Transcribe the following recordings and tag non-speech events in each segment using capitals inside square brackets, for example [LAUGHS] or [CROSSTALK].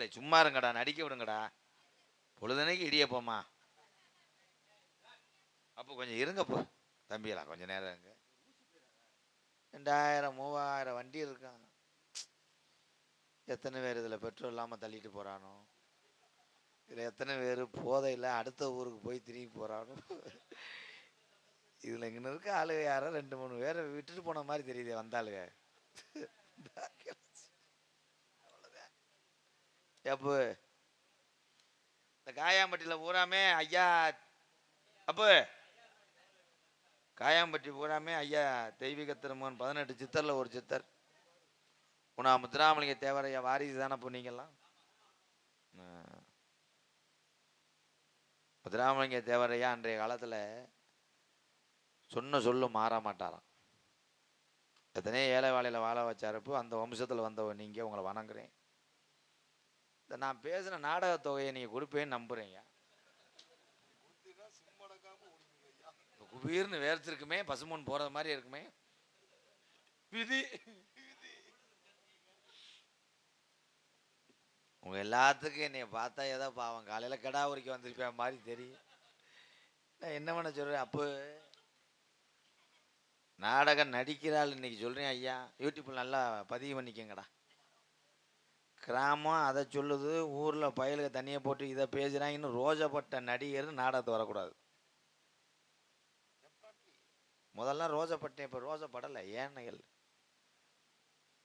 இல்லை சும்மா இருங்கடா நடிக்க விடுங்கடா. பொழுதுனைக்கு இடியப்போம்மா அப்போ கொஞ்சம் இருங்கப்போ தம்பியெல்லாம் கொஞ்சம் நேரம் இருங்க. ரெண்டாயிரம் மூவாயிரம் வண்டி இருக்கான் எத்தனை பேர் இதில் பெட்ரோல் இல்லாமல் தள்ளிட்டு போகிறானோ இதில் எத்தனை பேர் போதையில் அடுத்த ஊருக்கு போய் திரும்பி போகிறானோ இதில் இங்கே இருக்க ஆளுங்க யாரோ? ரெண்டு மூணு பேரை விட்டுட்டு போன மாதிரி தெரியுது வந்தாளுங்க எப்போ இந்த காயாம்பட்டியில் பூராமே ஐயா அப்போ காயாம்பட்டி பூராமே ஐயா தெய்வீக திருமகன் பதினெட்டு சித்தரில் ஒரு சித்தர். உனா முத்துராமலிங்க தேவரையா வாரிசு தானே பொன்னீங்கெல்லாம் முத்துராமலிங்க தேவரையா அன்றைய காலத்தில் சொன்ன சொல்லு மாற மாட்டாராம். எத்தனையோ ஏழை வாழையில் வாழ வச்சாரப்போ அந்த வம்சத்தில் வந்தவன் நீங்கள் உங்களை வணங்குறேன். நான் பேசின நாடக தொகையை நீங்கள் கொடுப்பேன்னு நம்புறீங்க. குபீர்னு வேர்த்திருக்குமே பசுமன் போறது மாதிரி இருக்குமே. விதி. உங்க எல்லாத்துக்கும் என்னைய பார்த்தா ஏதோ பாவம் காலையில கடா உரிக்க வந்திருப்பேன் மாதிரி தெரியும். நான் என்ன பண்ண சொல்றேன் அப்போ நாடகம் நடிக்கிறாள் இன்னைக்கு சொல்றேன் ஐயா. யூடியூப்ல நல்லா பதிவு பண்ணிக்கங்கடா. கிராமம் அதை சொல்லுது ஊரில் பயலுக்கு தண்ணியை போட்டு இதை பேசுகிறாங்கன்னு ரோஜப்பட்ட நடிகர் நாடகத்தை வரக்கூடாது. முதல்ல ரோஜப்பட்டேன் இப்போ ரோஜப்படலை ஏன்னைகள்?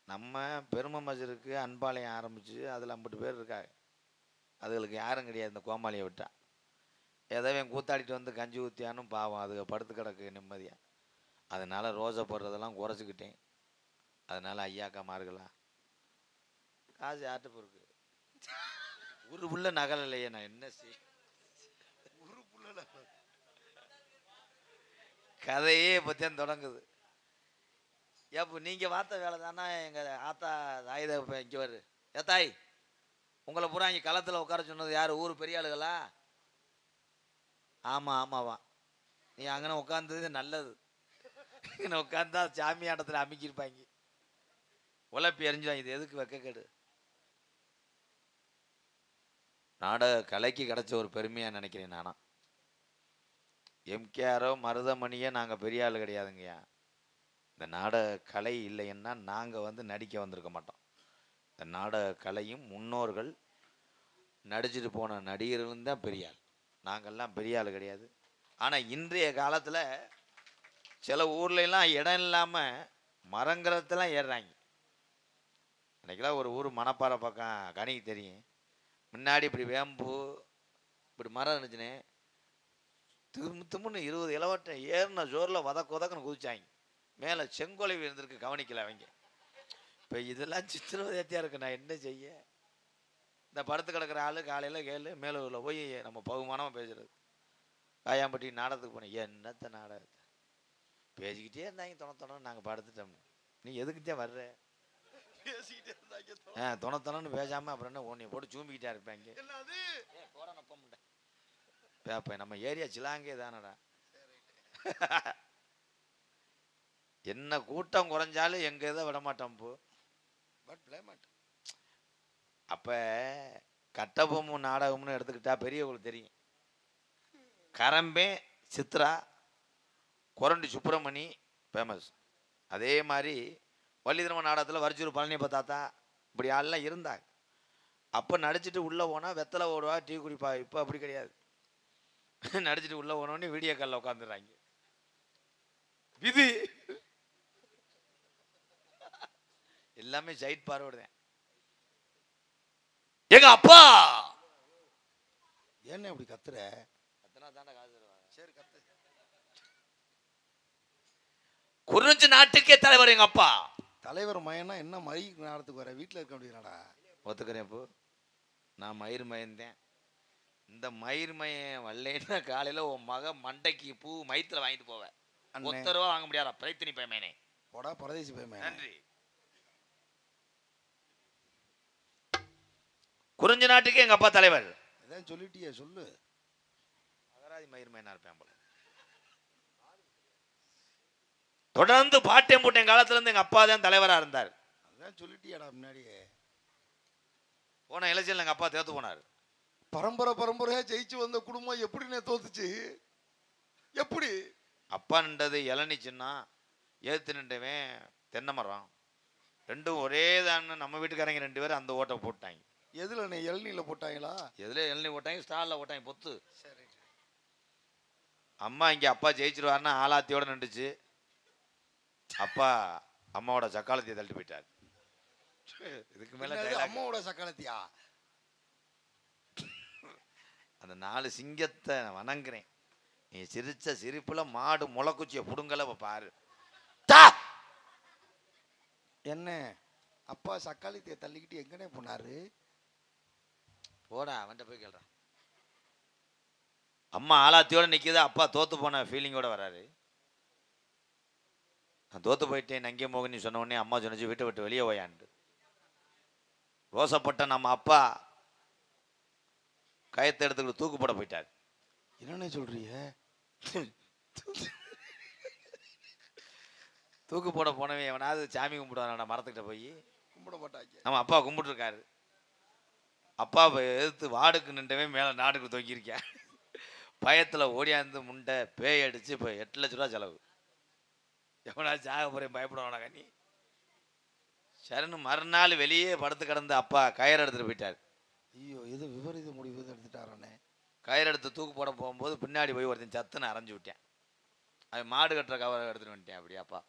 நம்ம பெருமை மஜருக்கு அன்பாளையம் ஆரம்பித்து அதில் ஐம்பது பேர் இருக்காங்க. அதுகளுக்கு யாரும் கிடையாது இந்த கோமாளியை விட்டா. ஏதோ என் கூத்தாடிட்டு வந்து கஞ்சி ஊற்றியானும் பாவம் அதுக்கு படுத்து கிடக்கு நிம்மதியாக அதனால் ரோஜை போடுறதெல்லாம் குறைச்சிக்கிட்டேன். அதனால் ஐயாக்கா மார்களா காசு யார்கிட்ட பொறுக்கு? ஒரு புள்ள நகல் இல்லையே நான் என்ன செய்? ஒரு புள்ள. கதையே பத்தியம் தொடங்குது. ஏப்போ நீங்க பார்த்த வேலை தானே எங்க ஆத்தா ஆயுத இங்க வரு. ஏ தாய் உங்களை பூரா இங்க களத்துல உட்கார சொன்னது யாரு? ஊர் பெரிய ஆளுகளா? ஆமா ஆமாவா. நீ அங்கன உட்கார்ந்தது நல்லது. இங்கே உட்காந்தா சாமியாட்டத்தில் அமைக்கிருப்பாங்க உழப்பி எறிஞ்சுவாங்க இது எதுக்கு வெக்கக்கேடு? நாடக கலைக்கு கிடச்ச ஒரு பெருமையாக நினைக்கிறேன் நானா. எம்கேஆரோ மருதமணியோ நாங்கள் பெரிய ஆள் கிடையாதுங்கய்யா. இந்த நாடக கலை இல்லைன்னா நாங்கள் வந்து நடிக்க வந்திருக்க மாட்டோம். இந்த நாடக கலையும் முன்னோர்கள் நடிச்சிட்டு போன நடிகர்களும் தான் பெரிய ஆள். நாங்கள்லாம் பெரிய ஆள் கிடையாது. ஆனால் இன்றைய காலத்தில் சில ஊர்லெலாம் இடம் இல்லாமல் மரங்கிறதெல்லாம் ஏறுறாங்க. அன்றைக்கெல்லாம் ஒரு ஊர் மணப்பாறை பக்கம் கணிக்கு தெரியும். முன்னாடி இப்படி வேம்பு இப்படி மரம் இருந்துச்சுனே திரும்ப திரும்பன்னு இருபது இளவட்டம் ஏறின ஜோரில் வதக்க உதக்கன்னு குதிச்சாங்க. மேலே செங்கோலை இருந்திருக்கு கவனிக்கல அவங்க. இப்போ இதெல்லாம் சித்திரவதையாக இருக்கு நான் என்ன செய்ய? இந்த படுத்து கிடக்கிற ஆள் காலையில் கேளு மேலூரில் போய் நம்ம பகுமானமாக பேசுறது. காயாம்பட்டி நாடகத்துக்கு போனேன். என்னத்த நாடகத்தை? பேசிக்கிட்டே இருந்தாங்க தொண தொடன்னு நாங்கள் படுத்துட்டோம் நீ எதுக்குத்தான் வர்ற? பேசிக்கிட்டே இருந்தாங்க. ஆ தொண தொணன்னு பேசாமல் அப்புறம் என்ன உன்னை போட்டு சூம்பிக்கிட்டா இருப்பாங்க என்னது? நம்ம ஏரியா சிலாங்கே தானடா. என்ன கூட்டம் குறைஞ்சாலும் எங்க இதை விட மாட்டோம் இப்போ பட் பிளேமட் அப்போ கட்டபொம்மு நாடகம்னு எடுத்துக்கிட்டா பெரியவங்களுக்கு தெரியும். கரம்பே சித்ரா கொரண்டி சுப்பிரமணி ஃபேமஸ் அதே மாதிரி வள்ளிதிரம நாடகத்தில் வரிச்சூர் பழனியப்ப தாத்தா இப்படி ஆள்லாம் இருந்தாங்க. அப்போ நடிச்சிட்டு உள்ளே போனால் வெத்தலை ஓடுவா டீ குடிப்பா இப்போ அப்படி கிடையாது. [LAUGHS] நடிச்சிட்டு உள்ளே போனோடனே வீடியோ காலில் உட்காந்துடுறாங்க விதி! [LAUGHS] எல்லாமே சைட் பார்வைடுதேன் எங்க அப்பா! என்ன இப்படி கத்துற? எத்தனை தாண்டா காசு சரி கத்து. குறிஞ்சி நாட்டுக்கே தலைவர் எங்க அப்பா. தலைவர் மயனா என்ன மை நேரத்துக்கு வர? வீட்டில் இருக்க முடியுதுடா ஒத்துக்கிறேன் இப்போ நான் மயிர் மயந்தேன். இந்த மயிர் மயம் வரலைன்னா காலையில உன் மக மண்டைக்கு பூ மயத்துல வாங்கிட்டு போவேன். ஒத்த ரூபா வாங்க முடியாதா? பிரைத்தனி பயமேனே. போடா பரதேசி பயமே நன்றி. குறிஞ்சி நாட்டுக்கு எங்க அப்பா தலைவர்? இதான் சொல்லிட்டியே சொல்லு. அகராதி மயிர் மயனா இருப்பேன் போல. தொடர்ந்து பாட்டேன் போட்டேன். காலத்துல இருந்து எங்க அப்பா தான் தலைவரா இருந்தார். அதான் சொல்லிட்டியாடா முன்னாடியே. போன எலெக்ஷனில் எங்கள் அப்பா தேர்த்து போனார். பரம்பரை பரம்பரையா ஜெயிச்சு வந்த குடும்பம் எப்படிண்ணே தோத்துச்சு? எப்படி? அப்பா நின்றது இளநி சின்னம் ஏற்று நின்றவன் தென்னை மரம் ரெண்டும் ஒரே தான் நம்ம வீட்டுக்காரங்க ரெண்டு பேரும் அந்த ஓட்டை போட்டாங்க. எதுலண்ணே இளநீல போட்டாங்களா? எதில் இளநி ஓட்டாங்க ஸ்டாலில் ஓட்டாங்க பொத்து. சரி. அம்மா இங்கே அப்பா ஜெயிச்சிருவாருன்னா ஆலாத்தியோட நின்றுச்சு. அப்பா அம்மாவோட சக்காலத்தையை தள்ளிட்டு போயிட்டார். இதுக்கு மேலே அம்மாவோட சக்காலத்தியா? அந்த நாலு சிங்கத்தை வணங்குறேன். நீ சிரிச்ச சிரிப்புல மாடு முளைக்குச்சியை புடுங்கல பாரு. என்ன? அப்பா சக்காலத்தியை தள்ளிக்கிட்டு எங்கனே போனாரு? போடா அவன்கிட்ட போய் கேள்றான் அம்மா ஆலாத்தியோட நிக்குது அப்பா தோத்து போன ஃபீலிங்கோட வராரு. நான் தோத்து போயிட்டேன் நங்கே மோகன் சொன்ன உடனே அம்மா சொன்னச்சு வீட்டை விட்டு வெளியே போயாண்டு ரோசப்பட்ட நம்ம அப்பா கயத்தை எடுத்துக்கிட்டு தூக்கு போட போயிட்டார். என்னண்ணே சொல்றீங்க? தூக்கு போட போனவன் எவனாவது சாமி கும்பிடுவானா மரத்துக்கிட்ட போய். கும்பிட மாட்டாங்க. நம்ம அப்பா கும்பிட்டுருக்காரு. அப்பாவை எதிர்த்து வாடுக்கு நின்றவன் மேலே நாடுக்கு தொங்கியிருக்கேன். பயத்தில் ஓடியாந்து முண்டை பேய் அடிச்சு இப்போ எட்டு லட்ச ரூபா செலவு. எவனாச்சும் ஆக போகிறேன் பயப்படுவானா கண்ணி சரின்னு மறுநாள் வெளியே படுத்து கிடந்த அப்பா கயிறு எடுத்துட்டு போயிட்டார். ஐயோ ஏதோ விபரீத முடிவு எடுத்துட்டாரானே? கயிறு எடுத்து தூக்கு போட போகும்போது பின்னாடி போய் ஒருத்தன் சத்துன்னு அரைஞ்சு விட்டேன். அவன் மாடு கட்டுற கவரை எடுத்துட்டு வந்துட்டேன் அப்படியே அப்பா.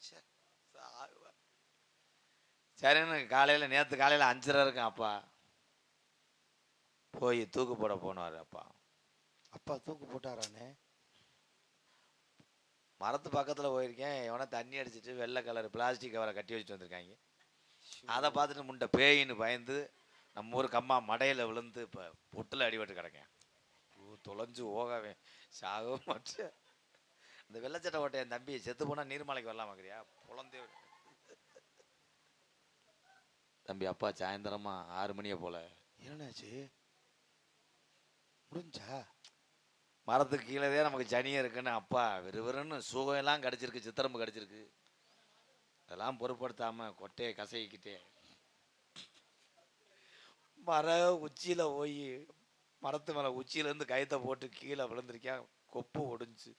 ச்சே, சாகுவா. சரின்னு காலையில் நேற்று காலையில் அஞ்சரை இருக்கும் அப்பா. போய் தூக்கு போட போனார் அப்பா. அப்பா தூக்கு போட்டாரானே? மரத்து பக்கத்தில் போயிருக்கேன். எவனா தண்ணி அடிச்சிட்டு வெள்ளை கலர் பிளாஸ்டிக் கவரை கட்டி வச்சுட்டு வந்திருக்காங்க. அதை பார்த்துட்டு முண்டை பேயின்னு பயந்து நம்ம ஊருக்கு அம்மா மடையில் விழுந்து இப்போ பொட்டில் அடிபட்டு கிடக்கேன். தொலைஞ்சு ஓகவே. சாகவும் மாட்டேன். இந்த வெள்ளச்சட்டை ஓட்ட என் தம்பி செத்து போனால் நீர்மலைக்கு வரலாமாக்கிறியா புலந்தே தம்பி அப்பா சாயந்தரமா ஆறு மணியை போல. என்னண்ணாச்சு முடிஞ்சா மரத்துக்கு கீழே நமக்கு சனியம் இருக்குன்னு அப்பா விறுவிறுன்னு சுகம் எல்லாம் கிடச்சிருக்கு சித்திரம்பு கிடச்சிருக்கு. அதெல்லாம் பொருட்படுத்தாம கொட்டையை கசைக்கிட்டே மர உச்சியில போய் மரத்து மேல உச்சியில இருந்து கயத்தை போட்டு கீழே விழுந்திருக்கேன் கொப்பு ஒடிஞ்சு.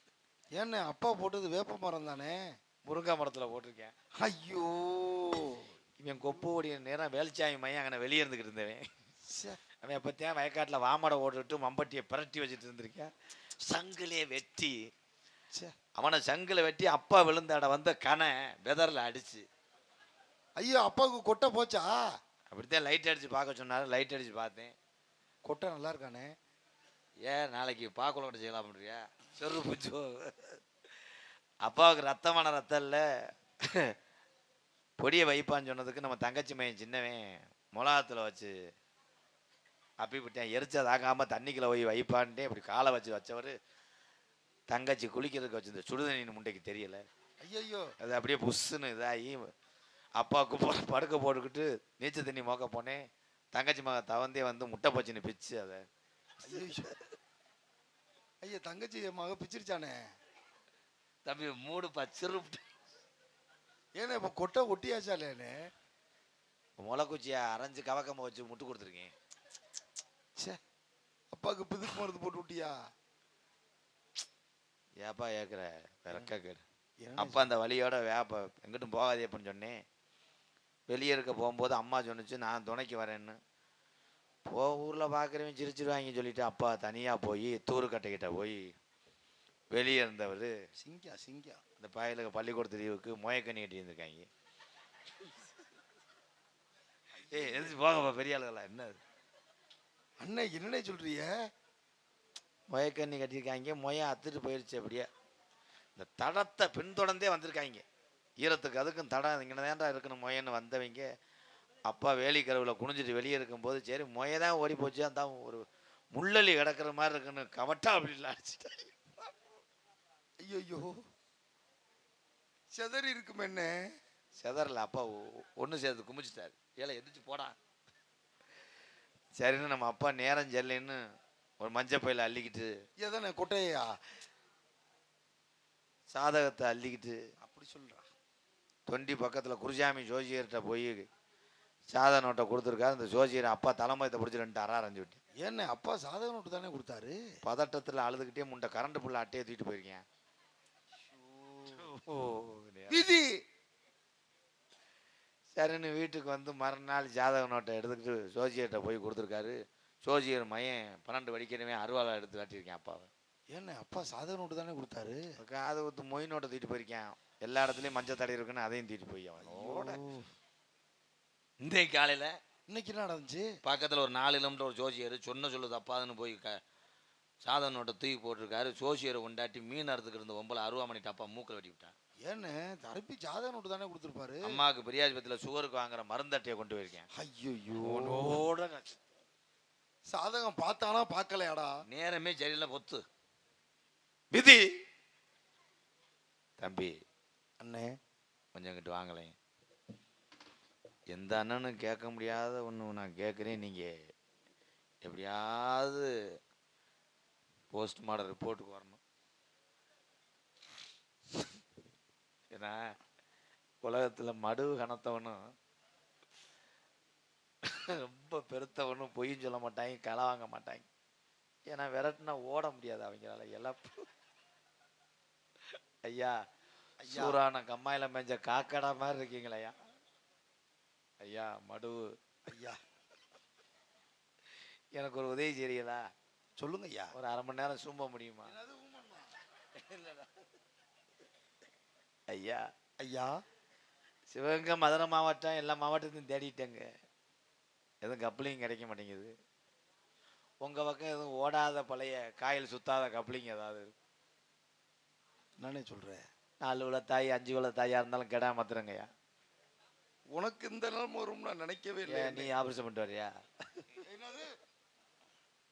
ஏண்ணே அப்பா போட்டது வேப்ப மரம் தானே? முருங்கை மரத்துல போட்டிருக்கேன். ஐயோ! இவன் கொப்பு ஓடிய நேரம் வேலிச்சாமி மையம் அங்கே வெளியே இருந்துக்கிட்டு இருந்தவன். அவன் எப்பத்தியா வயக்காட்டில் வாமடை ஓட்டுட்டு மம்பட்டியை பிரட்டி வச்சுட்டு இருந்திருக்கேன் சங்கிலே வெட்டி. அவனை சங்கில வெட்டி அப்பா விழுந்த இடம் வந்து கனை வெதரில் அடிச்சு. ஐயோ அப்பாவுக்கு கொட்டை போச்சா? அப்படித்தான் லைட் அடிச்சு பார்க்க சொன்னாரு. லைட் அடிச்சு பார்த்தேன். கொட்டை நல்லா இருக்கானே? ஏன் நாளைக்கு பாக்குள்ள செய்யலாம்ன்றியா செரு பிடிச்சு அப்பாவுக்கு ரத்தமான ரத்தம் இல்லை. பொடியை வைப்பான்னு சொன்னதுக்கு நம்ம தங்கச்சி மையன் சின்னவன் மிளகாத்துல வச்சு அப்பி விட்டேன் எரிச்சா தாக்காம தண்ணிக்குள்ள போய் வைப்பான்ட்டே இப்படி காலை வச்சு வச்சவர் தங்கச்சி குளிக்கிறதுக்கு வச்சிருந்த சுடுதண்ணி முண்டைக்கு தெரியல. ஐயோ அது அப்படியே புஷ்ஷுன்னு இதாகி அப்பாவுக்கு போ- படுக்க போட்டுக்கிட்டு நீச்சல் தண்ணி மோக்க போனேன் தங்கச்சி மக தவந்தே வந்து முட்டை பச்சின்னு பிச்சு அதை. ஐயோ ஐயா தங்கச்சி மக பிச்சிருச்சானே? தம்பி மூடு பச்சிரு ஏன்னா இப்போ கொட்டை ஒட்டியாச்சாலேண்ணே முளைக்குச்சியை அரைஞ்சு கவக்கம்ப வச்சு முட்டு கொடுத்துருக்கேன். ச்சே அப்பாவுக்கு பிதுக்கு மருந்து போட்டு விட்டியா ஏப்பா ஏக்குற ரெக்க கேடு அப்பா அந்த வழியோட வேப்ப எங்கிட்டும் போகாதே அப்படின்னு சொன்னேன். வெளியே இருக்க போகும்போது அம்மா சொன்னுச்சு நான் துணைக்கு வரேன்னு. போ ஊரில் பார்க்குறவன் சிரிச்சிருவாங்க சொல்லிட்டு அப்பா தனியாக போய் தூருக்கட்டைக்கிட்ட போய் வெளியே இருந்தவர் சிங்கா சிங்கா. இந்த பயலுக்கு பள்ளிக்கூடத்து லீவுக்கு மொயக்கண்ணி கட்டி இருந்திருக்காங்க ஏய் எந்திரிச்சு போங்கப்பா பெரிய ஆளுகளா என்ன? அண்ணன் என்னண்ணே சொல்றிய மொயக்கண்ணி கட்டியிருக்காங்க மொய அத்துட்டு போயிடுச்சு அப்படியே. இந்த தடத்தை பின்தொடர்ந்தே வந்திருக்காங்க. ஈரத்துக்கு அதுக்கும் தடம் இங்கே தான்டா இருக்கணும் மொயன்னு வந்தவங்க. அப்பா வேலிக்கருவில் குனிஞ்சிட்டு வெளியே இருக்கும்போது சரி மொய தான் ஓடி போச்சு அந்த ஒரு முள்ளலி கிடக்கிற மாதிரி இருக்குன்னு கவட்டா அப்படி இல்லை அடிச்சுட்டாங்க. ஐயோ செதறி இருக்குமே என்ன செதறல அப்பா ஒன்று சேர்த்து குமிச்சிட்டாரு. ஏழை எந்திரிச்சு போடா. சரின்னு நம்ம அப்பா நேரம் செல்லைன்னு ஒரு மஞ்சள் பையில அள்ளிக்கிட்டு எதானே கொட்டையா? சாதகத்தை அள்ளிக்கிட்டு அப்படி சொல்றா. தொண்டி பக்கத்தில் குருசாமி ஜோசியர்கிட்ட போய் சாத நோட்டை கொடுத்துருக்காரு. இந்த ஜோசியர் அப்பா தலைமையத்தை பிடிச்சி ரெண்டு அற அரைஞ்சு விட்டு ஏண்ணே அப்பா சாதக நோட்டு தானே கொடுத்தாரு? பதட்டத்தில் அழுதுகிட்டே முண்டை கரண்ட் புள்ள அட்டையை தூக்கிட்டு போயிருக்கேன். ஓ விதி சரின்னு வீட்டுக்கு வந்து மறுநாள் ஜாதக நோட்டை எடுத்துக்கிட்டு ஜோசியர்கிட்ட போய் கொடுத்துருக்காரு. ஜோசியர் மையன் பன்னெண்டு வடிக்கிறவே அருவாளை எடுத்து காட்டியிருக்கேன் அப்பாவை. ஏண்ணே அப்பா சாதக நோட்டு தானே கொடுத்தாரு? காது ஊத்து மொய் நோட்டை தூக்கிட்டு போயிருக்கேன். எல்லா இடத்துலையும் மஞ்சள் தடை இருக்குன்னு அதையும் தூக்கிட்டு போய் அவனோட இந்த காலையில் இன்னைக்கு என்ன நடந்துச்சு? பக்கத்தில் ஒரு நாலு கிலோமீட்டர் ஒரு ஜோசியர் சொன்ன சொல்லு தப்பாதுன்னு போய் க சாதக நோட்டை தூக்கி போட்டிருக்காரு. ஜோசியரை கொண்டாட்டி மீன் அறுத்துக்கிட்டு இருந்த ஒம்பளை அருவாமணி டப்பா மூக்கில் வெட்டி விட்டான் ஏண்ணே தரப்பி சாதக நோட்டு தானே கொடுத்துருப்பாரு. அம்மாவுக்கு பெரியாஸ்பத்திரியில் சுகருக்கு வாங்குற மருந்தட்டையை கொண்டு போயிருக்கேன். ஐயோ நான் சாதகம் பார்த்தானா பார்க்கலையாடா? நேரமே சரியில்லை பொத்து. விதி. தம்பி அண்ணே. கொஞ்சம் இங்கிட்டு வாங்கலேன் எந்த அண்ணனும் கேட்க முடியாத ஒன்று நான் கேட்குறேன் நீங்கள் எப்படியாவது போஸ்ட்மார்டம் ரிப்போர்ட்டுக்கு வரணும். ஏன்னா உலகத்தில் மடு கனத்தவனும் ரொம்ப பெருத்தவனும் பொய்யும் சொல்ல மாட்டாங்க களை வாங்க மாட்டாங்க. ஏன்னா விரட்டுனா ஓட முடியாது அவங்களால. இழப்பு ஐயா ஐயா. சூறான கம்மாயில மேஞ்ச காக்கடா மாதிரி இருக்கீங்களே ஐயா. ஐயா மடு. ஐயா. எனக்கு ஒரு உதவி செய்றீங்களா? சொல்லுங்க ஐயா. ஒரு அரை மணி நேரம் சூம்ப முடியுமா? ஐயா. ஐயா. சிவகங்கை மதுரை மாவட்டம் எல்லா மாவட்டத்தையும் தேடிட்டேங்க. எதுவும் கப்ளிங் கிடைக்க மாட்டேங்குது. உங்க பக்கம் எதுவும் ஓடாத பழைய காயில் சுத்தாத கப்ளிங் ஏதாவது? நானே சொல்றேன் நாலு உள்ள தாய் அஞ்சு உள்ள தாயா இருந்தாலும் கெடா மாத்துறங்கய்யா உனக்கு இந்த நிலைமை வரும்னு நான் நினைக்கவே இல்லை. நீ ஆபரேஷன் பண்ணிட்டு வரியா? என்னது?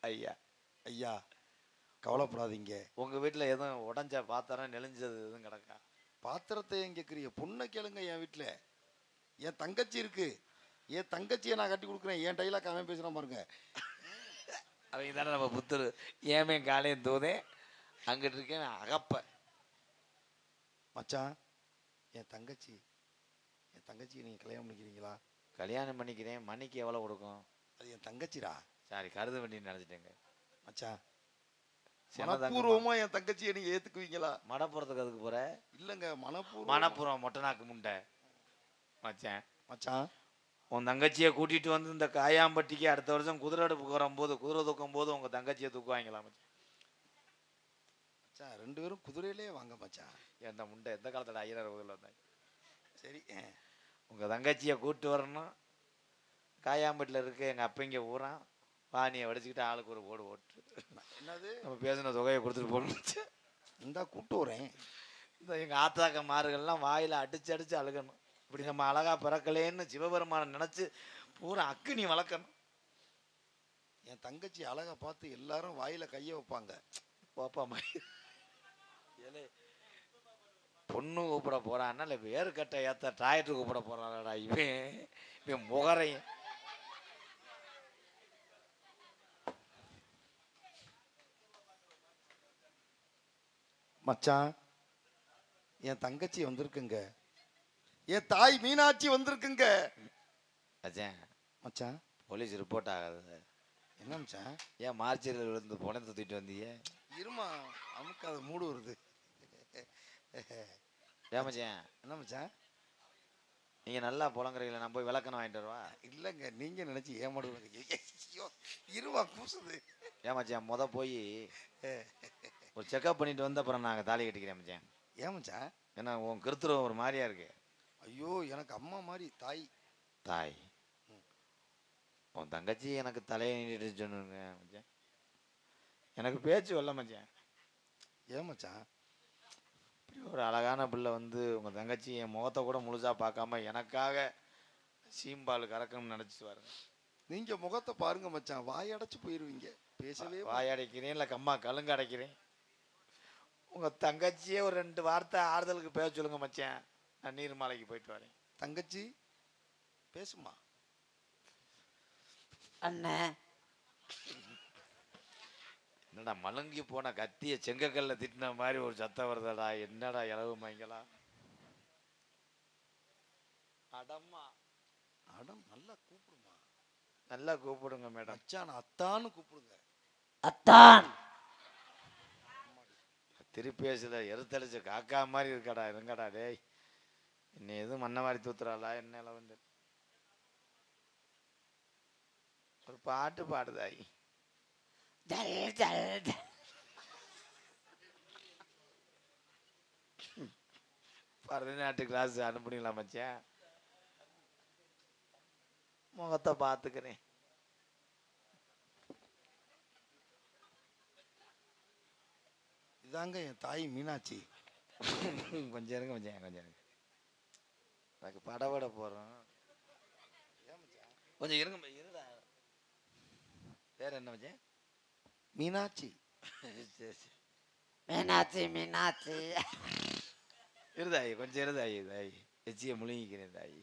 ஐயா. ஐயா கவலைப்படாதீங்க. உங்க வீட்டுல எதுவும் உடஞ்ச பாத்திரம் நெளிஞ்சது எதுவும் கிடக்கா? பாத்திரத்தை ஏன் கேட்குறீங்க பொண்ணை கேளுங்க என் வீட்டில் என் தங்கச்சி இருக்கு. என் தங்கச்சியை நான் கட்டி கொடுக்குறேன். என் டைலாக் அவன் பேசுகிறான் பாருங்க. அவங்க தானே நம்ம புத்தர். ஏமே காலையும் தூதே. அங்கிட்டு இருக்கேன் அகப்ப மச்சான் என் தங்கச்சி. என் தங்கச்சியை நீங்கள் கல்யாணம் பண்ணிக்கிறீங்களா? கல்யாணம் பண்ணிக்கிறேன். மணிக்கு எவ்வளோ கொடுக்கும்? அது என் தங்கச்சிடா. சாரி கருது வண்டி நினச்சிட்டேங்க. மச்சான் மனப்பூர்வமா என் தங்கச்சியை நீங்க ஏத்துக்குவீங்களா? மடப்புறத்துக்கு அதுக்கு போற? இல்லங்க மனப்பூர்வம். மணப்புறம் மொட்டை நாக்கு முண்டை. மச்சான். மச்சான். உன் தங்கச்சியை கூட்டிட்டு வந்து இந்த காயாம்பட்டிக்கு அடுத்த வருஷம் குதிரை அடுப்புக்கு வரும்போது குதிரை தூக்கும் போது உங்க தங்கச்சியை தூக்குவாங்களா மச்சான்? மச்சான் ரெண்டு பேரும் குதிரையிலே வாங்க மச்சான். எந்த முண்டை எந்த காலத்துல ஐயனார் குதிரை வந்தாங்க? சரி. உங்க தங்கச்சியை கூட்டு வரணும். காயாம்பட்டில் இருக்க எங்க அப்பங்க ஊரான். பானியை வடிச்சுக்கிட்டு ஆளுக்கு ஒரு ஓடு ஓட்டு. என்னது? நம்ம பேசின தொகையை கொடுத்துட்டு போகணும். இந்தா கூட்டு வரேன். இந்த எங்கள் ஆத்தாக்க மாறுகள்லாம் வாயில் அடிச்சு அடிச்சு அழுகணும். இப்படி நம்ம அழகா பிறக்கலேன்னு சிவபெருமானை நினச்சி பூரா அக்கினி வளர்க்கணும். என் தங்கச்சி அழகா பார்த்து எல்லாரும் வாயில கைய வைப்பாங்க. போப்பா மாதிரி ஏலே. பொண்ணு கூப்பிட போறான்னா இல்லை வேர்க்கட்டை ஏத்த டிராக்டர் கூப்பிட போறானடா இவன். இவன் முகரையும் மச்சான் என் தங்கச்சி வந்திருக்குங்க. என் தாய் மீனாட்சி வந்திருக்குங்க. அச்சேன் மச்சான். போலீஸ் ரிப்போர்ட் ஆகாது என்ன மச்சான்? ஏன் மார்ச்சியில் விழுந்து புனை தூக்கிட்டு வந்தீங்க? இருமா அமுக்கு அது மூடு வருது. ஏன் மச்சான்? என்ன மச்சான்? நீங்கள் நல்லா புலங்குறீங்களா நான் போய் விளக்கணம் வாங்கிட்டு வருவா? இல்லைங்க நீங்க நினைச்சு ஏமாடுவாங்க ஐயோ இருவா கூசுது. ஏன் மச்சான் முத போய் ஒரு செக்கப் பண்ணிட்டு வந்து அப்புறம் நாங்கள் தாலி கட்டிக்கிறேன் மச்சான். ஏன் மச்சான்? ஏன்னா உன் கிருத்துருவம் ஒரு மாதிரியா இருக்கு. ஐயோ எனக்கு அம்மா மாதிரி தாய். தாய். உன் தங்கச்சி எனக்கு தலையை நீட்டிட்டு சொன்னுங்க மச்சான். எனக்கு பேச்சு வரல மச்சான். ஏன் மச்சான்? இப்படி ஒரு அழகான பிள்ளை வந்து உங்கள் தங்கச்சி என் முகத்தை கூட முழுசா பார்க்காம எனக்காக சீம்பால் கறக்கணும்னு நினச்சிட்டு பாருங்க நீங்க முகத்தை பாருங்க மச்சான். வாய் அடைச்சு போயிருவீங்க. பேசவே வாய் அடைக்கிறேன் இல்லை கம்மா கலுங்க அடைக்கிறேன். உங்கள் தங்கச்சியே ஒரு ரெண்டு வார்த்தை ஆறுதலுக்கு பேச சொல்லுங்க மச்சான். நான் நீர்மாலைக்கு போயிட்டு வரேன். தங்கச்சி? பேசுமா அண்ணே. என்னடா மலங்கி போன கத்திய செங்கக்கல்ல திட்டின மாதிரி ஒரு சத்தம் வருதடா. என்னடா இளவு மைங்களா அடம்மா. மேடம் நல்லா கூப்பிடுமா. நல்லா கூப்பிடுங்க மேடம். மச்சான் அத்தான்னு கூப்பிடுங்க. அத்தான். திருப்பி பேசுத எருத்தடிச்ச காக்கா மாதிரி இருக்காடா இருங்கடா டேய். என்ன எதுவும் மண்ணை மாதிரி தூத்துறாளா என்ன வந்து. ஒரு பாட்டு பாடுதாய் பரதநாட்டு கிளாஸ் அனுப்புனீங்களா மச்சேன்? முகத்தை பார்த்துக்கிறேன். இதாங்க என் தாய் மீனாட்சி. [LAUGHS] கொஞ்சம் இருங்க மச்சான் கொஞ்சம் இருங்க. எனக்கு படபட போகிறோம் கொஞ்சம் இருங்க மச்சான், இருடா. வேற என்ன மச்சான்? மீனாட்சி. [LAUGHS] சரி சரி. மீனாட்சி மீனாட்சி. இருதாயி கொஞ்சம் இருதாயி தாயி எச்சியை முழுங்கிக்கிறேன் தாயி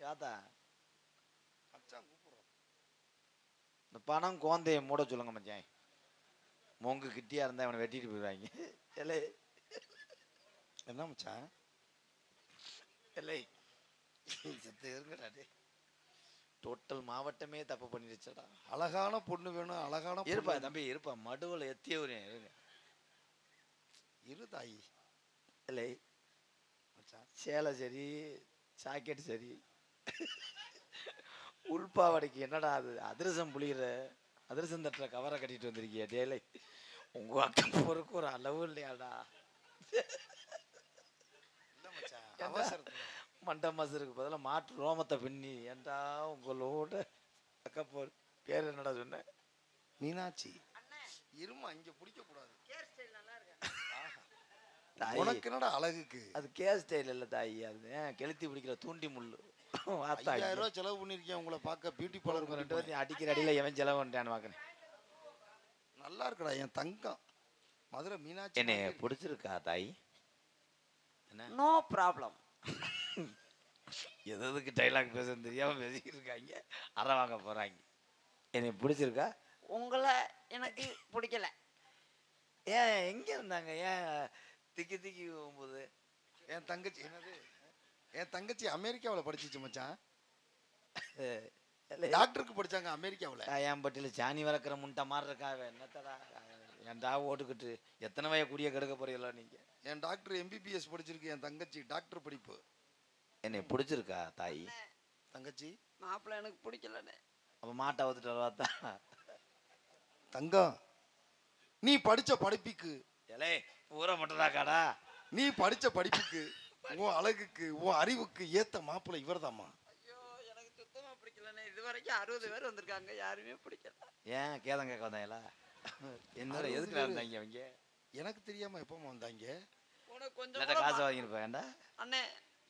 யாத்தா? மச்சான் கூப்பிடுறோம். இந்த பணம் கோந்தைய மூட சொல்லுங்க மச்சான். மொங்கு கிட்டியா இருந்தா இவனை வெட்டிட்டு போயிடுவாங்க. எலை. என்ன மச்சான்? எலை. செத்து இருங்கடா டே டோட்டல் மாவட்டமே தப்பு பண்ணிடுச்சடா. அழகான பொண்ணு வேணும் அழகான பொண்ணு இருப்பா. தம்பி இருப்பா. மடுவில் எத்திய வரேன் இருங்க இரு தாயி. இல்லை மச்சான் சேலை சரி ஜாக்கெட் சரி. உள்பாவடைக்கு என்னடா அது? அதிரசம் புளிகிற அதிரசம் தட்டுற கவரை கட்டிட்டு வந்திருக்கிய டேலை. உங்க அக்கா போறதுக்கு ஒரு அளவு இல்லையாடா? மண்டை மசருக்கு பதிலாக மாட்டு ரோமத்தை பின்னி. ஏன்டா உங்களோட அக்கா போ பேர் என்னடா சொன்ன? மீனாட்சி. இருமா இங்க பிடிக்க கூடாது தாயி. உனக்கு என்னடா அழகுக்கு? அது கே ஸ்டைல் இல்லை தாயி அது ஏன் கெளுத்தி பிடிக்கிற தூண்டி முள்ளு? ஐயாயிரம் ரூபாய் செலவு பண்ணிருக்கேன் உங்களை பார்க்க? பியூட்டி பார்லர் ரெண்டு பேர்த்தையும் அடிக்கிற அடியில் எவன் செலவு பண்ணிட்டான்னு பார்க்குறேன் நல்லா இருக்குடா என் தங்கம். மதுரை மீனாட்சி என்னை. பிடிச்சிருக்கா தாய்? என்ன? நோ ப்ராப்ளம் எது எதுக்கு டைலாக் பேச தெரியாம பேசிக்கிட்டு இருக்காங்க அரை வாங்க போறாங்க. என்னை பிடிச்சிருக்கா? உங்களை எனக்கு பிடிக்கல. ஏன் எங்க இருந்தாங்க? ஏன் திக்கி திக்கி போகும்போது? என் தங்கச்சி என்னது? என் தங்கச்சி அமெரிக்காவுல படிச்சிச்சு மச்சான். டாக்டருக்கு படிச்சாங்க அமெரிக்காவுல. காயாம்பட்டியில் சாணி வளர்க்குற முண்டை மாதிரி இருக்காவ. என்னத்தடா? ஏன்டா ஓட்டுக்கிட்டு? எத்தனை வய குடிய கெடுக்க போறீங்களோ நீங்க? என் டாக்டர் எம்பிபிஎஸ் படிச்சிருக்கு என் தங்கச்சி. டாக்டர் படிப்பு. என்னை பிடிச்சிருக்கா தாய்? தங்கச்சி? மாப்பிள்ளை எனக்கு பிடிக்கலண்ணே அப்போ மாட்டை ஊத்துட்டு வரவாத்தா தங்கம் நீ படிச்ச படிப்புக்கு. ஏலே ஊற மட்டும்தாக்காடா நீ படிச்ச படிப்புக்கு உன் அழகுக்கு உன் அறிவுக்கு ஏத்த மாப்பிள்ளை இவர்தாம்மா. இது வரைக்கும் அறுபது பேர் வந்திருக்காங்க. யாருமே பிடிக்கல. ஏன்? கேதம் கேட்க வந்தாங்களா? என்ன எதுக்கு பேரு. இருந்தாங்க அவங்க எனக்கு தெரியாம எப்பமா வந்தாங்க. உனக்கு கொஞ்சம் காசு வாங்கியிருப்பேன்டா அண்ணே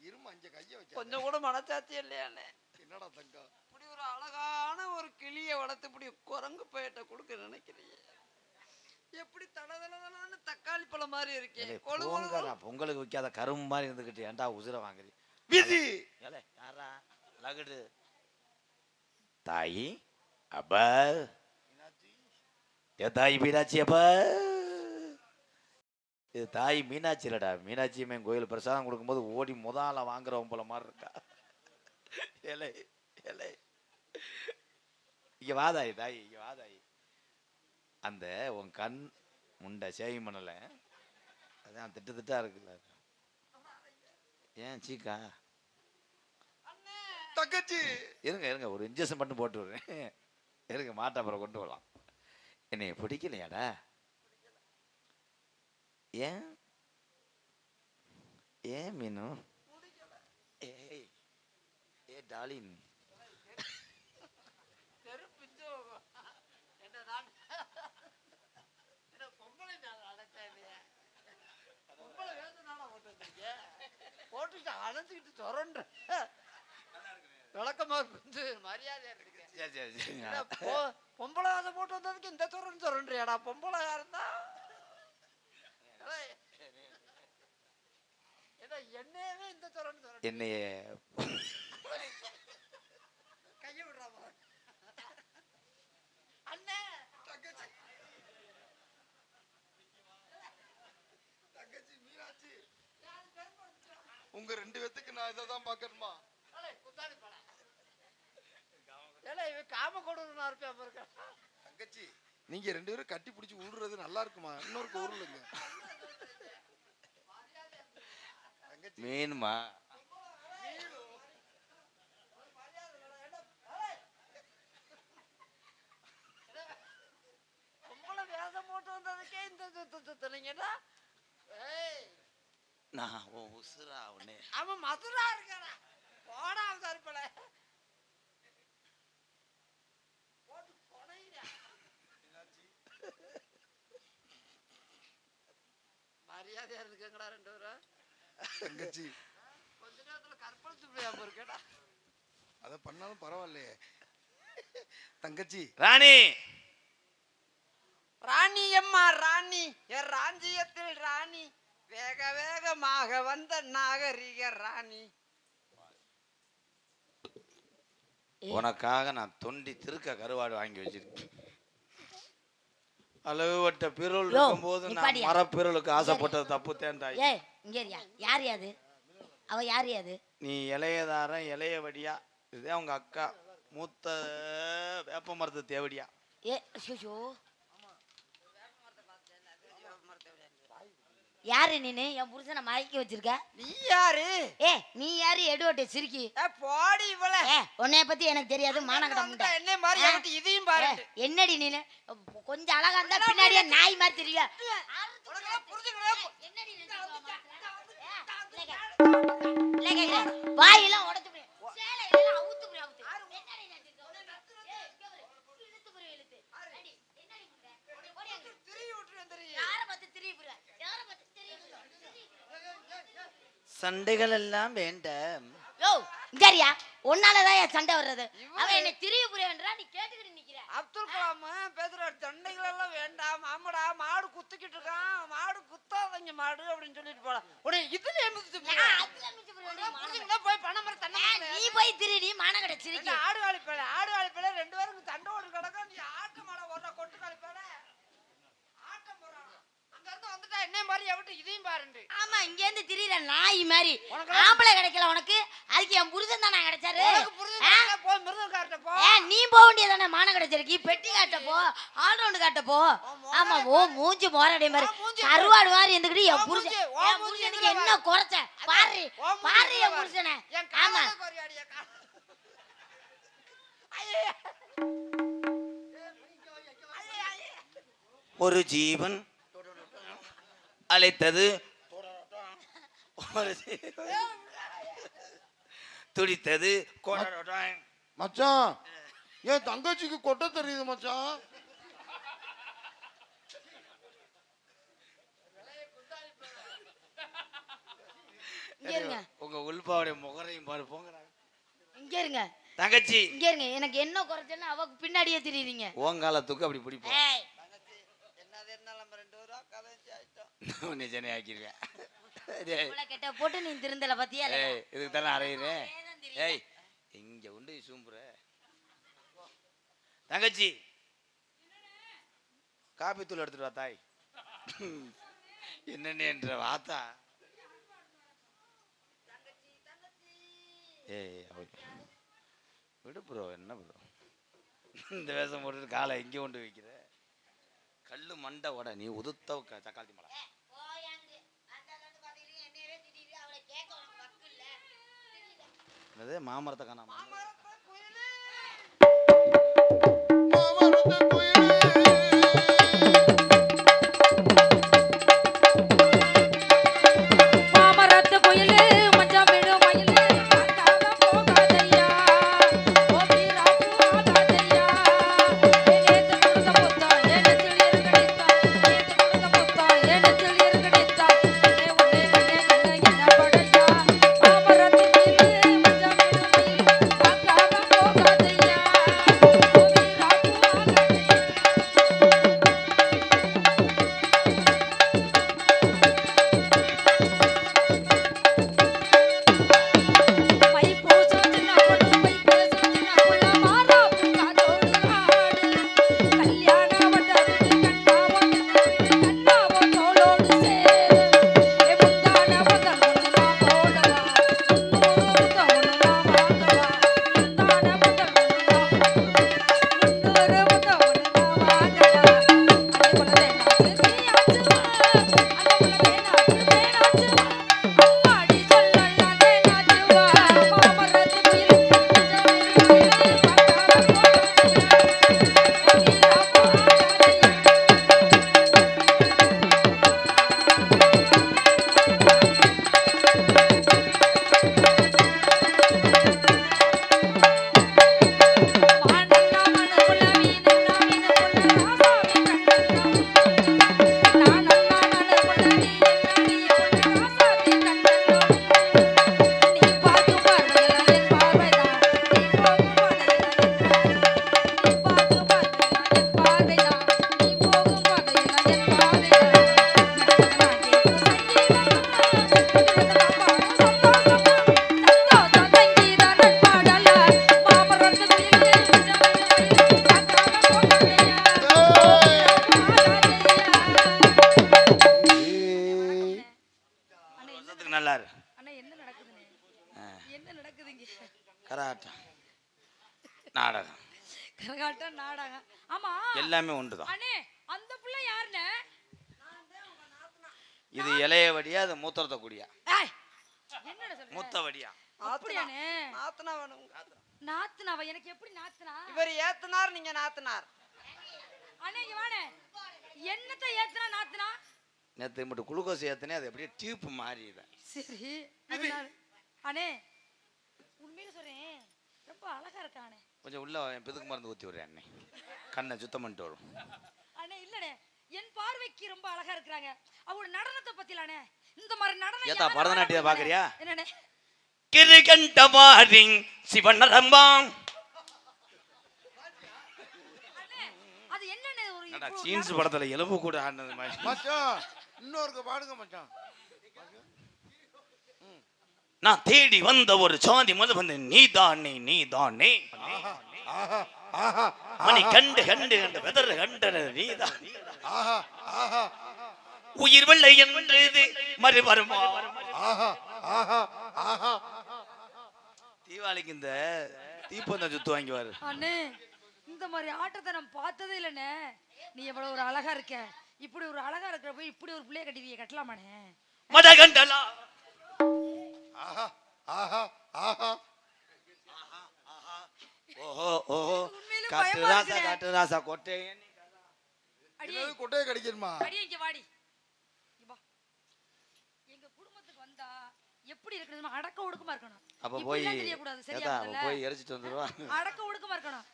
இருமா இங்க கைய வச்ச கொஞ்சம் கூட மனச்சாட்சி இல்லையா அண்ணே? என்னடா தங்கம்? இப்படி ஒரு அழகான ஒரு கிளியை வளர்த்து இப்படி குரங்கு பயிட்ட கொடுக்க நினைக்கிறீங்க எப்படி தடதளதளான்னு தக்காளி பழம் மாதிரி இருக்கே. போங்கடா, பொங்கலுக்கு விற்காத கரும்பு மாதிரி இருந்துக்கிட்டு ஏன்டா உசுர வாங்குறீ? விதி ஏலே யாரா லகுடு தாயி அப்பா ஏ தாய் மீனாட்சி அப்ப இது தாய் மீனாட்சி இல்லடா மீனாட்சி அம்மன் கோயில் பிரசாதம் கொடுக்கும்போது ஓடி முதல்ல வாங்குறவன் போல மாதிரி இருக்கா? ஏலே ஏலே. இங்கே வாதாயி தாயி இங்கே வாதாயி அந்த உன் கண் முண்டை சேவிங் பண்ணலை. அதான் திட்டு திட்டாக இருக்குல்ல. ஏன் சீக்கா? தங்கச்சி. இருங்க இருங்க ஒரு இன்ஜெக்ஷன் மட்டும் போட்டு விடுறேன். இருங்க மாட்டை அப்புறம் கொண்டு வரலாம் என்னை பிடிக்கலையாடா? ஏன்? ஏன் மீனு? ஏய் ஏ டாலின் போட்டுட்டு அடைஞ்சுக்கிட்டு சொரன்ற விளக்கமா இருந்து மரியாதையா பொ- பொம்பளை அதை போட்டு வந்ததுக்கு இந்த சொரன் சொரன்றியாடா பொம்பளை யாருந்தா ஏடா என்னையவே இந்த சொரன் சொரன் என்னைய கையை விடுறாமா அண்ணே. தங்கச்சி. தங்கச்சி மீனாட்சி. உங்க ரெண்டு பேத்துக்கு நான் இதை தான் பார்க்கணுமா? ஏடா இவன் காம கொடுறனா இருப்பேன் பாருங்க. தங்கச்சி நீங்க ரெண்டு பேரும் கட்டி பிடிச்சி உருறது நல்லா இருக்குமா? இன்னொருக்கு உருளுங்க. மீனுமா? பொம்பளை வேஷம் போட்டு வந்ததுக்கே இந்த துத்துனீங்கடா ஏய். நான் உசுரா உன்னே. அவன் மதுரா இருக்காரா போடா தருப்பல போட்டு கொனைடா மரியாதையா இருக்குங்கடா ரெண்டு பேரும்? தங்கச்சி. கொஞ்ச நேரத்துல கற்பழிச்சு விளையாம இருக்கேடா அதை பண்ணாலும் பரவாயில்லையே. தங்கச்சி. ராணி! ராணி அம்மா ராணி. என் ராஞ்சியத்தில் ராணி. வேக வேகமாக வந்த நாகரிக ராணி. உனக்காக நான் தொண்டி திருக்க கருவாடு வாங்கி வச்சிருக்கேன். அளவுவட்ட பிறல் இருக்கும்போது நான். மரப்பிறலுக்கு ஆசைப்பட்டது தப்பு தேண்டாய் ஏய் இங்க இருயா யார் யாது அவ யார் யாது நீ இளையதாரன் இளையவடியா இதுதான் உங்க அக்கா. மூத்த வேப்ப மரத்து தேவடியா. ஏ ஷோ யாரு நீனு? என் புருஷனை மயக்கி வச்சிருக்க. நீ யாரு? ஏ நீ யாரு? எடுவட்ட சிரிக்கி. போடி இவள. ஏ உன்னைய பத்தி எனக்கு தெரியாது மானகட முண்டை என்ன மாதிரி இதையும் பாரு. என்னடி நீனு? கொஞ்சம் அழகா இருந்தா பின்னாடியே நாய் மாதிரி தெரியல வாயெல்லாம் உடைச்சு சேலையெல்லாம் அவுத்து போய் அவுத்து என்னடி நினைச்சிருக்க? ஏய், இங்க பாரு. இழுத்து போய் இழுத்து. அடி, என்னடி பண்ற? ஓடி, ஓடி அங்க. யாரை பார்த்து திரிய போற? யாரை பார்த்து திரிய போற? திரிய போற. சண்டைகள் எல்லாம் வேண்டாம் யோ இங்கறியா உன்னாலதான் என் சண்டை வர்றது. அவன் என்னை திரிய புரியன்றா நீ கேட்டுக்கிட்டு நிக்கிற. அப்துல் கலாம் பேசுறாரு சண்டைகள் எல்லாம் வேண்டாம் ஆமாடா மாடு குத்திக்கிட்டு இருக்கான். மாடு குத்தாதங்க மாடு அப்படின்னு சொல்லிட்டு போலாம் உடனே இதுல எமிச்சு போய் பணம் தண்ணி நீ போய் திருடி மானகட சிரிக்கி ஆடு காலிப்பேல ஆடு காலிப்பேல ரெண்டு பேரும் சண்டை ஓடு கிடக்கும் நீ ஆட்ட மாட ஓடுற கொட்டு போறான் இருந்து வந்துட்டா என்ன மாதிரி எவட்டு இதையும் பாருண்டு ஆமா இங்க இருந்து திரியற நாய் மாதிரி. ஆம்பளை கிடைக்கல உனக்கு. அதுக்கு என் புருஷன் தானே கிடைச்சாரு. போ மிருதக்கார்ட்ட போ. ஏ நீ போக வேண்டியதானே மானம் கிடைச்சிருக்கு. பெட்டி காட்ட போ. ஆல்ரவுண்ட் காட்ட போ. ஆமா ஓ மூஞ்சி மோரடைய மாதிரி கருவாடு மாதிரி இருந்துக்கிட்டு என் புருஷன் என் புருஷனுக்கு என்ன. குறைச்ச? பாரு பாரு என் பாரு. புருஷனை. ஆமா. ஒரு ஜீவன் அழைத்தது. துடித்தது. மச்சான் என் தங்கச்சிக்கு கொட்ட தெரியுது மச்சான்? உங்க உள்பாவுடைய முகரையும் பாரு போங்கிறாங்க இங்க இருங்க. தங்கச்சி. இங்க இருங்க. எனக்கு என்ன குறைச்சல்னு அவக்கு பின்னாடியே திரியுறீங்க. ஓங்கால தூக்கு அப்படி பிடிப்போம் ஏய் என்னது என்ன நம்ம ரெண்டு பேரும் ஆயிட்டோம் உன்னை சென்னை ஆக்கிடுவேன் கெட்ட போட்டு நீ திருந்தல பாத்தியா? ஏய் இதுக்கு தானே அறையிறேன். ஏய் இங்க உண்டு சூம்புற. தங்கச்சி. காப்பி தூள் எடுத்துட்டு வா தாய். என்னன்னு என்ற வாத்தா. ஏய் விடு ப்ரோ என்ன ப்ரோ இந்த வேஷம் போட்டுட்டு காலை எங்கே கொண்டு வைக்கிற. கல்லு மண்டை உட நீ உதுத்த தக்காளி மலை. என்னது மாமரத்தை காணாம. மாமரத்து நாடகம். கரகாட்டம் நாடகம். ஆமா. எல்லாமே ஒன்று தான் அண்ணே அந்த புள்ள யாருண்ணே? இது இளைய வடியா அது மூத்திரத்தை குடியா? ஏய், என்னடா சொல்ற? மூத்த வடியா. அப்படியாண்ணே? நாத்தனா வேணும் நாத்துனாவ? எனக்கு எப்படி நாத்துனா? இவர் ஏத்துனார் நீங்க நாத்தனார். அண்ணே இங்க வாணே என்னத்த ஏத்துனா நாத்துனா? நேற்று மட்டும் குளுக்கோஸ் ஏத்தனே அது அப்படியே டியூப் மாறிடுது சரி அண்ணே உண்மையில சொல்றேன். ரொம்ப அழகா இருக்கானே. கொஞ்சம் உள்ள என் பிதுக்கு மருந்து ஊற்றி விடுறேன் அண்ணே. கண்ணை சுத்தம் பண்ணிட்டு வரும். அண்ணே இல்லண்ணே. என் பார்வைக்கு ரொம்ப அழகா இருக்கிறாங்க. அவங்க நடனத்தை பத்திலானே இந்த மாதிரி நடனம் ஏத்தா, பார்க்கறியா? முடியாது. என்னண்ணே? அது என்னண்ணே ஒரு என்னடா இப்போ சீன்ஸ் படத்துல எலும்பு கூட ஆடினது மாதிரி. மச்சான் இன்னொருக்கு பாடுங்க மச்சான். நான் தேடி வந்த ஒரு சாதி முதல் வந்து நீதானே நீதானே ஆஹா ஆஹா மணி கண்டு கண்டு கண்டு வெதர் கண்டன நீதான் ஆஹா ஆஹா. உயிர் வெள்ளை என்று இது மறு வருமா ஆஹா ஆஹா ஆஹா. தீபாவளிக்கு இந்த தீப்பந்தம் சுத்து வாங்குவாரு. அண்ணே இந்த மாதிரி ஆட்டத்தை நான் பார்த்ததே இல்லைண்ணே. நீ எவ்வளவு ஒரு அழகா இருக்க. இப்படி ஒரு அழகா இருக்கிற போய் இப்படி ஒரு பிள்ளைய கட்டிவிய கட்டலாமாண்ணே? மதகண்டலா ஆஹா ஆஹா ஆஹா. ஓஹோ ஓஹோ. உண்மையிலே காட்டு பயமா ராசா இருக்குதே. காட்டு ராசா கொட்டை அடியே. என்னது கொட்டையை கடிக்கணுமா? அடியே இங்க வாடி. இங்க வா. எங்க குடும்பத்துக்கு வந்தா எப்படி இருக்கணும் அடக்க ஒடுக்கமா இருக்கணும். அப்ப போய் தெரியக்கூடாது சரியா? போய் எரிச்சிட்டு வந்துருவா. அடக்க ஒடுக்கமா இருக்கணும்?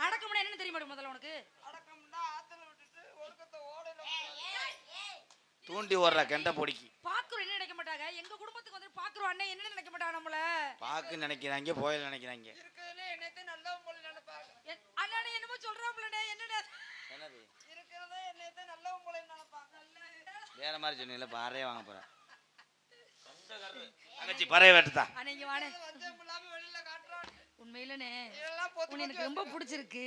அடக்கம்னா என்னன்னு தெரியுமா முதல்ல உனக்கு? அடக்கம்னா ஆத்துல விட்டுட்டு ஒடுக்கத்தை ஓடையில தூண்டி ஓடுற கெண்ட பொடிக்கு. நினைக்க மாட்டாங்க எங்க குடும்பத்துக்கு வந்து பாக்குறோம் அண்ணன் என்ன நினைக்க மாட்டாங்க நம்மள. பாக்கு நினைக்கிறாங்க போயில் நினைக்கிறாங்க. இருக்கிறதுல என்னத்தை நல்ல நினைப்பாங்க. அண்ணாடே என்னமோ சொல்றாப்புலடே என்னடா? என்னது? இருக்கிறத என்னத்தை நல்ல மொழி நினைப்பாங்க. வேற மாதிரி சொன்னீங்களா பாறையே வாங்க போறேன். தங்கச்சி பறைய வெட்டுதா? அண்ணே இங்க வாணே வெளியில காட்டுறான். உண்மையிலனே இதெல்லாம் எனக்கு ரொம்ப பிடிச்சிருக்கு.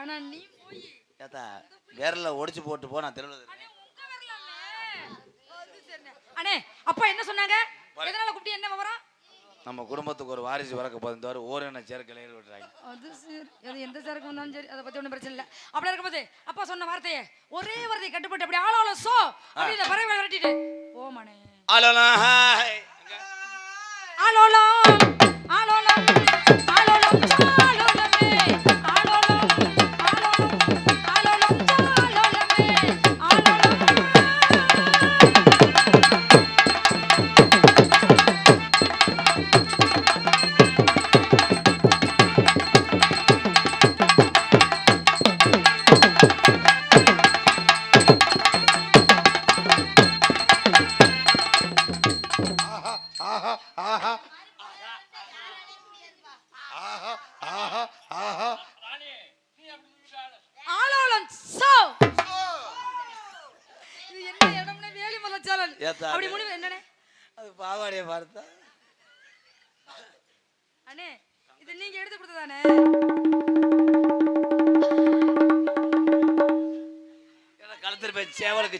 ஆனா நீ போய். ஏத்தா விரல ஒடிச்சு போட்டு போ நான் தெருவில் அண்ணே உங்க வரலாம்ல அது சரிண்ணே. அண்ணே அப்பா என்ன சொன்னாங்க? எதனால கூப்பிட்டு என்ன விவரம்? நம்ம குடும்பத்துக்கு ஒரு வாரிசு வரக்க போதும் ஓரின சேர்க்கலை விடுறாங்க அது சரி. அது எந்த சரக்கு வந்தாலும் சரி. அதை பத்தி ஒன்றும் பிரச்சனை இல்லை. அப்படி இருக்கும்போது அப்பா சொன்ன வார்த்தையை ஒரே வார்த்தையை கட்டுப்பட்டு அப்படி ஆளாளோ சோ அப்படி இந்த பறவை விரட்டிட்டு ஓமானே அலலாம் ஹாய். ஆலோலம்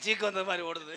சீக்கு வந்த மாதிரி ஓடுது.